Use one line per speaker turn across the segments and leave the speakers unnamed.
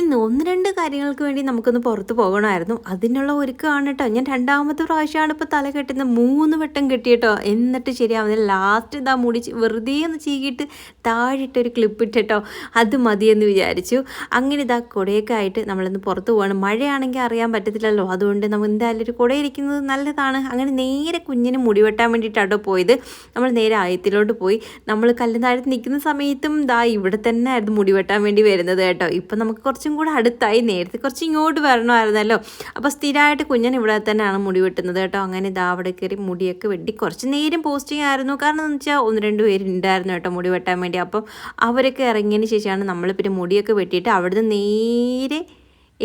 ഇന്ന് ഒന്ന് രണ്ട് കാര്യങ്ങൾക്ക് വേണ്ടി നമുക്കൊന്ന് പുറത്ത് പോകണമായിരുന്നു. അതിനുള്ള ഒരുക്കമാണ് കേട്ടോ ഞാൻ രണ്ടാമത്തെ പ്രാവശ്യമാണ് ഇപ്പോൾ തല കെട്ടുന്നത് മൂന്ന് വട്ടം കെട്ടിയിട്ടോ. എന്നിട്ട് ശരിയാവുന്ന ലാസ്റ്റ് ഇതാ മുടി വെറുതെ ഒന്ന് ചീകിയിട്ട് താഴിട്ടൊരു ക്ലിപ്പ് ഇട്ടിട്ടോ. അത് മതിയെന്ന് വിചാരിച്ചു. അങ്ങനെ ഇതാ കുടയൊക്കെ ആയിട്ട് നമ്മളിന്ന് പുറത്ത് പോവാണ്. മഴയാണെങ്കിൽ അറിയാൻ പറ്റത്തില്ലല്ലോ. അതുകൊണ്ട് നമ്മൾ എന്തായാലും ഒരു കുട ഇരിക്കുന്നത് നല്ലതാണ്. അങ്ങനെ നേരെ കുഞ്ഞിന് മുടി വെട്ടാൻ വേണ്ടിയിട്ടാട്ടോ പോയത്. നമ്മൾ നേരെ ആയത്തിലോട്ട് പോയി. നമ്മൾ കല്ലും താഴത്ത് നിൽക്കുന്ന സമയത്തും ദാ ഇവിടെ തന്നെ ആയിരുന്നു മുടി വെട്ടാൻ വേണ്ടി വരുന്നത് കേട്ടോ. ഇപ്പം നമുക്ക് കുറച്ചും കൂടെ അടുത്തായി നേരത്തെ കുറച്ച് ഇങ്ങോട്ട് വരണമായിരുന്നല്ലോ. അപ്പോൾ സ്ഥിരമായിട്ട് കുഞ്ഞൻ ഇവിടെ തന്നെയാണ് മുടി വെട്ടുന്നത് കേട്ടോ. അങ്ങനെ ഇതാ അവിടെ കയറി മുടിയൊക്കെ വെട്ടി കുറച്ച് നേരം പോസ്റ്റിംഗ് ആയിരുന്നു കാരണം എന്ന് വെച്ചാൽ ഒന്ന് രണ്ട് പേര് ഉണ്ടായിരുന്നു കേട്ടോ മുടി വെട്ടാൻ വേണ്ടി. അപ്പം അവരൊക്കെ ഇറങ്ങിയതിന് ശേഷമാണ് നമ്മൾ പിന്നെ മുടിയൊക്കെ വെട്ടിയിട്ട് അവിടുന്ന് നേരെ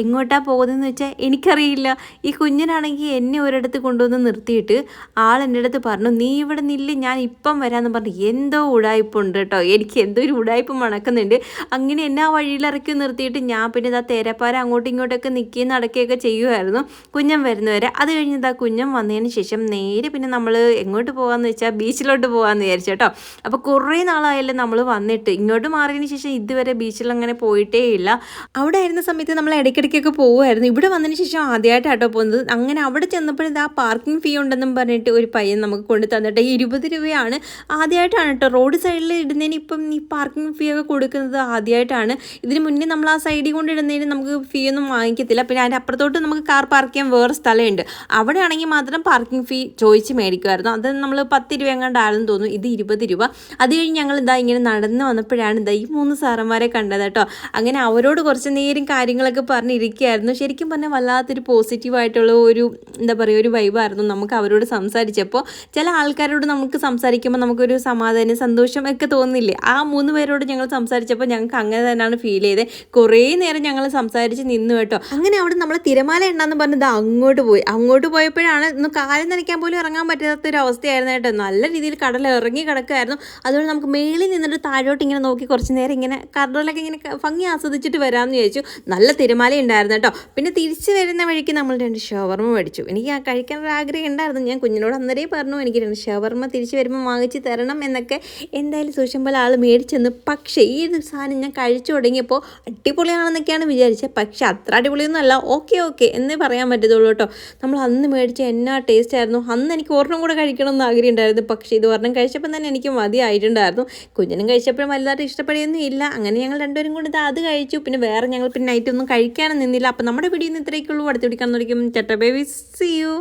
എങ്ങോട്ടാ പോകുന്നതെന്ന് വെച്ചാൽ എനിക്കറിയില്ല. ഈ കുഞ്ഞിനാണെങ്കിൽ എന്നെ ഒരിടത്ത് കൊണ്ടുവന്ന് നിർത്തിയിട്ട് ആൾ എന്റെ അടുത്ത് പറഞ്ഞു നീ ഇവിടെ നില്ല ഞാൻ ഇപ്പം വരാമെന്ന് പറഞ്ഞു എന്തോ ഉടായ്പുണ്ട് കേട്ടോ എനിക്ക് എന്തോ ഒരു ഉടായ്പ് മണക്കുന്നുണ്ട്. അങ്ങനെ എന്നെ ആ വഴിയിലിറക്കി നിർത്തിയിട്ട് ഞാൻ പിന്നെ ഇതാ തേരപ്പാര അങ്ങോട്ടും ഇങ്ങോട്ടൊക്കെ നിൽക്കുകയും നടക്കുകയൊക്കെ ചെയ്യുമായിരുന്നു കുഞ്ഞൻ വരുന്നവരെ. അത് കഴിഞ്ഞത് ആ കുഞ്ഞൻ വന്നതിന് ശേഷം നേരെ പിന്നെ നമ്മൾ എങ്ങോട്ട് പോകാമെന്ന് വെച്ചാൽ ബീച്ചിലോട്ട് പോകാമെന്ന് വിചാരിച്ചു കേട്ടോ അപ്പോൾ കുറേ നാളായാലും നമ്മൾ വന്നിട്ട്. ഇങ്ങോട്ട് മാറിയതിന് ശേഷം ഇതുവരെ ബീച്ചിൽ അങ്ങനെ പോയിട്ടേ ഇല്ല. അവിടെ ആയിരുന്ന സമയത്ത് നമ്മൾ ഇടയ്ക്ക് ഇടയ്ക്കൊക്കെ പോകുമായിരുന്നു ഇവിടെ വന്നതിന് ശേഷം ആദ്യമായിട്ടാട്ടോ പോകുന്നത്. അങ്ങനെ അവിടെ ചെന്നപ്പോഴത് ആ പാർക്കിംഗ് ഫീ ഉണ്ടെന്നും പറഞ്ഞിട്ട് ഒരു പയ്യൻ നമുക്ക് കൊണ്ട് തന്നിട്ട് ഇരുപത് രൂപയാണ് ആദ്യമായിട്ടാണ് കേട്ടോ. റോഡ് സൈഡിൽ ഇടുന്നതിന് ഇപ്പം ഈ പാർക്കിംഗ് ഫീ ഒക്കെ കൊടുക്കുന്നത് ആദ്യമായിട്ടാണ്. ഇതിന് മുന്നേ നമ്മൾ ആ സൈഡിൽ കൊണ്ട് ഇടുന്നതിന് നമുക്ക് ഫീ ഒന്നും വാങ്ങിക്കത്തില്ല. പിന്നെ അതിന്റെ അപ്പുറത്തോട്ട് നമുക്ക് കാർ പാർക്ക് ചെയ്യാൻ വേറെ സ്ഥലമുണ്ട്. അവിടെ ആണെങ്കിൽ മാത്രം പാർക്കിംഗ് ഫീ ചോദിച്ച് മേടിക്കുമായിരുന്നു. അത് നമ്മൾ പത്ത് രൂപ എങ്ങാണ്ടാണെന്ന് തോന്നുന്നു. ഇത് ഇരുപത് രൂപ. അത് കഴിഞ്ഞ് ഞങ്ങൾ ഇതാ ഇങ്ങനെ നടന്ന് വന്നപ്പോഴാണ് ഇതാ ഈ മൂന്ന് സാറന്മാരെ കണ്ടത് കേട്ടോ. അങ്ങനെ അവരോട് കുറച്ച് നേരം കാര്യങ്ങളൊക്കെ പറഞ്ഞിരിക്കുകയായിരുന്നു ശരിക്കും പറഞ്ഞാൽ വല്ലാത്തൊരു പോസിറ്റീവായിട്ടുള്ള ഒരു എന്താ പറയുക ഒരു വൈബായിരുന്നു നമുക്ക് അവരോട് സംസാരിച്ചപ്പോൾ. ചില ആൾക്കാരോട് നമുക്ക് സംസാരിക്കുമ്പോൾ നമുക്കൊരു സമാധാനം സന്തോഷം ഒക്കെ തോന്നില്ലേ? ആ മൂന്ന് പേരോട് ഞങ്ങൾ സംസാരിച്ചപ്പോൾ ഞങ്ങൾക്ക് അങ്ങനെ തന്നെയാണ് ഫീൽ ചെയ്തത് കുറേ നേരം ഞങ്ങൾ സംസാരിച്ച് നിന്നു കേട്ടോ. അങ്ങനെ അവിടെ നമ്മൾ തിരമാല ഉണ്ടെന്ന് പറഞ്ഞത് അങ്ങോട്ട് പോയി. അങ്ങോട്ട് പോയപ്പോഴാണ് ഇന്ന് കാലം നനയ്ക്കാൻ പോലും ഇറങ്ങാൻ പറ്റാത്ത ഒരു അവസ്ഥയായിരുന്നു കേട്ടോ. നല്ല രീതിയിൽ കടൽ ഇറങ്ങി കിടക്കുമായിരുന്നു അതുകൊണ്ട് നമുക്ക് മേളിൽ നിന്നിട്ട് താഴോട്ട് ഇങ്ങനെ നോക്കി കുറച്ച് നേരം ഇങ്ങനെ കടലൊക്കെ ഇങ്ങനെ ഭംഗി ആസ്വദിച്ചിട്ട് വരാമെന്ന് ചോദിച്ചു നല്ല തിരമാല ഉണ്ടായിരുന്നു കേട്ടോ. പിന്നെ തിരിച്ചു വരുന്ന വഴിക്ക് നമ്മൾ രണ്ട് ഷവർമ മേടിച്ചു. എനിക്ക് ആ കഴിക്കാൻ ഒരു ആഗ്രഹം ഉണ്ടായിരുന്നു. ഞാൻ കുഞ്ഞിനോട് അന്നേരേ പറഞ്ഞു എനിക്ക് രണ്ട് ഷവർമ തിരിച്ചു വരുമ്പോൾ വാങ്ങിച്ച് തരണം എന്നൊക്കെ. എന്തായാലും സൂക്ഷം പോലെ ആൾ മേടിച്ചെന്ന്. പക്ഷേ ഈ ഒരു സാധനം ഞാൻ കഴിച്ചു തുടങ്ങിയപ്പോൾ അടിപൊളിയാണെന്നൊക്കെയാണ് വിചാരിച്ചത് പക്ഷേ അത്ര അടിപൊളിയൊന്നും അല്ല ഓക്കെ ഓക്കെ എന്നേ പറയാൻ പറ്റത്തുള്ളൂ കേട്ടോ. നമ്മൾ അന്ന് മേടിച്ച എന്നാ ടേസ്റ്റ് ആയിരുന്നു. അന്ന് എനിക്ക് ഒരെണ്ണം കൂടെ കഴിക്കണം എന്ന് ആഗ്രഹം ഉണ്ടായിരുന്നു. പക്ഷേ ഇത് ഒരെണ്ണം കഴിച്ചപ്പോൾ തന്നെ എനിക്ക് മതിയായിട്ടുണ്ടായിരുന്നു കുഞ്ഞിനും കഴിച്ചപ്പോഴും വലുതായിട്ട് ഇഷ്ടപ്പെടുകയൊന്നും ഇല്ല. അങ്ങനെ ഞങ്ങൾ രണ്ടുപേരും കൂടി ഇത് അത് കഴിച്ചു. പിന്നെ വേറെ ഞങ്ങൾ പിന്നെ നൈറ്റ് ഒന്നും കഴിക്കാനും നിന്നില്ല. അപ്പം നമ്മുടെ വീഡിയോ ഇന്ന് ഇത്രയൊക്കെയുള്ളൂ അടുത്ത് പിടിക്കാൻ തുടങ്ങിയും ചട്ട സി യു